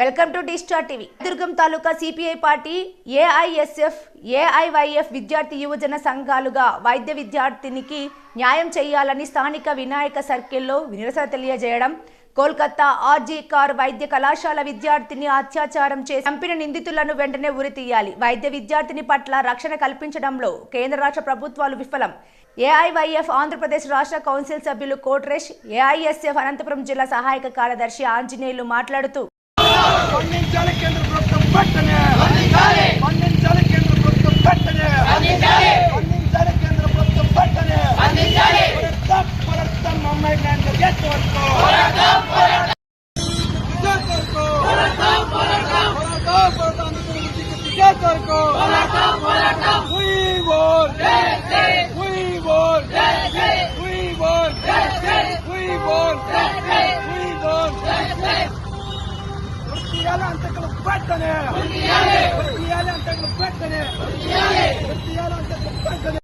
Welcome to D Star TV. Durgam taluka CPI party AISF AIYF విద్యార్థి యువజన సంఘాలుగా వైద్య విద్యార్థినికి న్యాయం చేయాలని స్థానిక వినాయక సర్కిల్లో నిరసన తెలియజేయడం కోల్కతా ఆర్జీ కార్ వైద్య కళాశాల విద్యార్థిని అత్యాచారం చేసి చంపిన నిందితులను వెంటనే ఉరితీయాలి. వైద్య విద్యార్థిని పట్ల రక్షణ కల్పించడంలో కేంద్ర రాష్ట్ర ప్రభుత్వాలు విఫలం. ఏఐవైఎఫ్ ఆంధ్రప్రదేశ్ రాష్ట్ర కౌన్సిల్ సభ్యులు కోట్రేష్ ఏఐఎస్ఎఫ్ అనంతపురం జిల్లా సహాయక కార్యదర్శి ఆంజనేయులు మాట్లాడుతూ ఖండించాలి కేంద్ర ప్రభుత్వం వెంటనే. ఖండించాలి. కేంద్ర ప్రభుత్వం వెంటనే. ఖండించాలి. కేంద్ర ప్రభుత్వం వెంటనే. పోరాటం, పోరాటం, అమ్మాయి న్యాయం వృత్తియాల అంతకులు పెట్టనే వృత్తియాల అంతకులు పెట్టనే వృత్తియాల అంతకులు పెట్టనే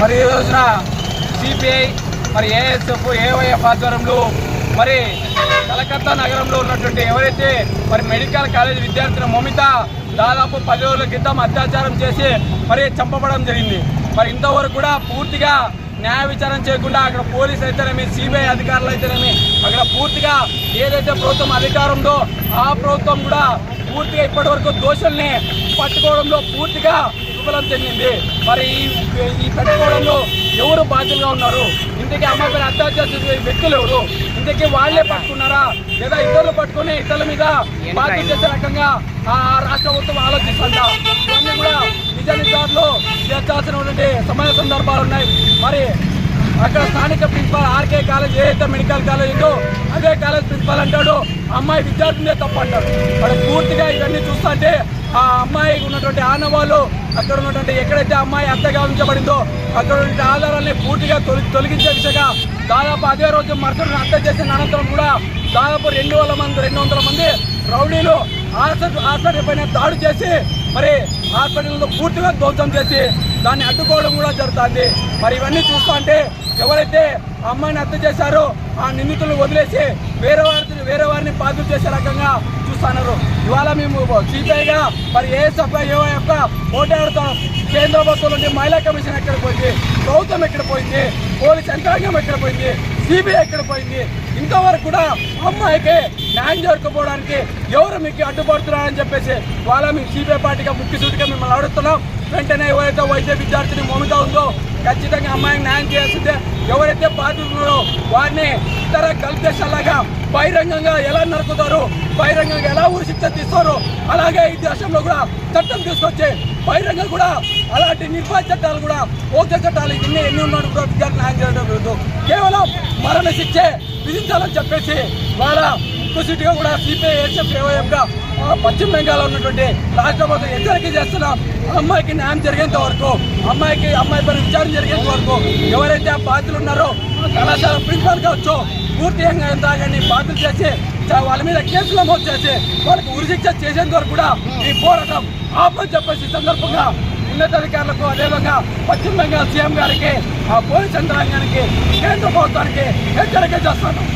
మరి ఈ రోజున సిపిఐ మరి ఏఎస్ఎఫ్ ఏవైఎఫ్ ఆధ్వర్యంలో మరి కలకత్తా నగరంలో ఉన్నటువంటి ఎవరైతే మరి మెడికల్ కాలేజ్ విద్యార్థిని మమిత దాదాపు పది రోజుల క్రితం అత్యాచారం చేసి మరి చంపబడడం జరిగింది. మరి ఇంతవరకు కూడా పూర్తిగా న్యాయ విచారణ చేయకుండా అక్కడ పోలీస్ అయితేనేమి సిబిఐ అధికారులు అయితేనేమి అక్కడ పూర్తిగా ఏదైతే ప్రభుత్వం అధికారం ఉందో ఆ ప్రభుత్వం కూడా పూర్తిగా ఇప్పటి వరకు దోషుల్ని పట్టుకోవడంలో పూర్తిగా విఫలం చెందింది. మరి ఈ పట్టుకోవడంలో ఎవరు బాధ్యులుగా ఉన్నారు? ఇంతకీ అమ్మాయి అత్యాచారం చేసే వ్యక్తులు ఎవరు? ఇంతకీ వాళ్ళే పట్టుకున్నారా? లేదా ఇతరులు పట్టుకుని ఇతరుల మీద బాధ్యత చేసే రకంగా ఆ రాష్ట్ర ప్రభుత్వం ఆలోచిస్తుందా? ఇవన్నీ కూడా నిజ నిజాల్లో చేర్చాల్సినటువంటి సమయ సందర్భాలు ఉన్నాయి. మరి అక్కడ స్థానిక ప్రిన్సిపాల్ ఆర్కే కాలేజ్ ఏదైతే మెడికల్ కాలేజ్ ఉందో అదే కాలేజ్ ప్రిన్సిపాల్ అంటాడు అమ్మాయి విద్యార్థినే తప్పు అంటారు మరి పూర్తిగా ఇవన్నీ చూస్తుంటే ఆ అమ్మాయికి ఉన్నటువంటి ఆనవాళ్ళు అక్కడ ఉన్నటువంటి ఎక్కడైతే అమ్మాయి హత్యగా ఉంచబడిందో అక్కడ ఉన్న ఆధారాన్ని పూర్తిగా తొలి తొలగించే దిశగా దాదాపు అదే రోజు మరుసటి హత్య చేసిన అనంతరం కూడా దాదాపు రెండు వందల మంది రెండు వందల మంది రౌడీలు హాస్పిటల్ హాస్పిటల్ పైన దాడి చేసి మరి హాస్పిటల్లో పూర్తిగా ధ్వంసం చేసి దాన్ని అడ్డుకోవడం కూడా జరుగుతుంది. మరి ఇవన్నీ చూస్తుంటే ఎవరైతే అమ్మాయిని హత్య చేశారో ఆ నిందితులు వదిలేసి వేరే వారిని వేరే వారిని బాధ్యత చేసే రకంగా చూస్తున్నారు. ఇవాళ మేము సిపిఐగా మరి ఏఎస్ఎఫ్ఐ యొక్క పోటాడుతాం కేంద్ర ప్రభుత్వం నుండి మహిళా కమిషన్ ఎక్కడ పోయింది? ప్రభుత్వం ఎక్కడ పోయింది? పోలీస్ యంత్రాంగం ఎక్కడ పోయింది? సిబిఐ ఎక్కడ పోయింది? ఇంతవరకు కూడా అమ్మాయికి న్యాయం జరగకపోవడానికి ఎవరు మీకు అడ్డుపడుతున్నారని చెప్పేసి వాళ్ళ మీకు సిబిఐ పార్టీగా ముఖ్య మిమ్మల్ని అడుగుతున్నాం. వెంటనే ఎవరైతే వైద్య విద్యార్థిని మమత ఉందో ఖచ్చితంగా అమ్మాయికి న్యాయం చేయాల్సిందే. ఎవరైతే బాధితున్నారో ఉన్నారో వారిని ఇతర గల్ఫ్ దేశాలాగా బహిరంగంగా ఎలా నరుకుతారు? బహిరంగంగా ఎలా ఊరి శిక్ష తీస్తారో? అలాగే ఈ దేశంలో కూడా చట్టం తీసుకొచ్చి బహిరంగ కూడా అలాంటి నిర్భయ చట్టాలు కూడా ఓకే ఇన్ని ఎన్ని ఉన్నాడు కూడా విద్యార్థి న్యాయం చేయడం లేదు. కేవలం మరణ శిక్షే విధించాలని చెప్పేసి వాళ్ళ సిటీగా కూడా సిపిఐ ఎస్ఎఫ్ ఏవైఎఫ్గా పశ్చిమ బెంగాల్లో ఉన్నటువంటి రాష్ట్ర ప్రభుత్వం హెచ్చరిక చేస్తున్నాం అమ్మాయికి న్యాయం జరిగేంత వరకు అమ్మాయికి అమ్మాయి పైన విచారణ జరిగేంత వరకు ఎవరైతే ఆ బాధ్యులు ఉన్నారో కళాశాల ప్రిన్సిపాల్ కావచ్చు పూర్తిగా తాగండి బాధ్యులు చేసి వాళ్ళ మీద కేసులు నమోదు చేసి వాళ్ళకి ఉరిశిక్ష చేసేంత వరకు కూడా ఈ పోరాటం ఆపని చెప్పేసి సందర్భంగా ఉన్నతాధికారులకు అదేవిధంగా పశ్చిమ బెంగాల్ సీఎం గారికి ఆ పోలీస్ యంత్రాంగానికి కేంద్ర ప్రభుత్వానికి హెచ్చరిక చేస్తున్నాం.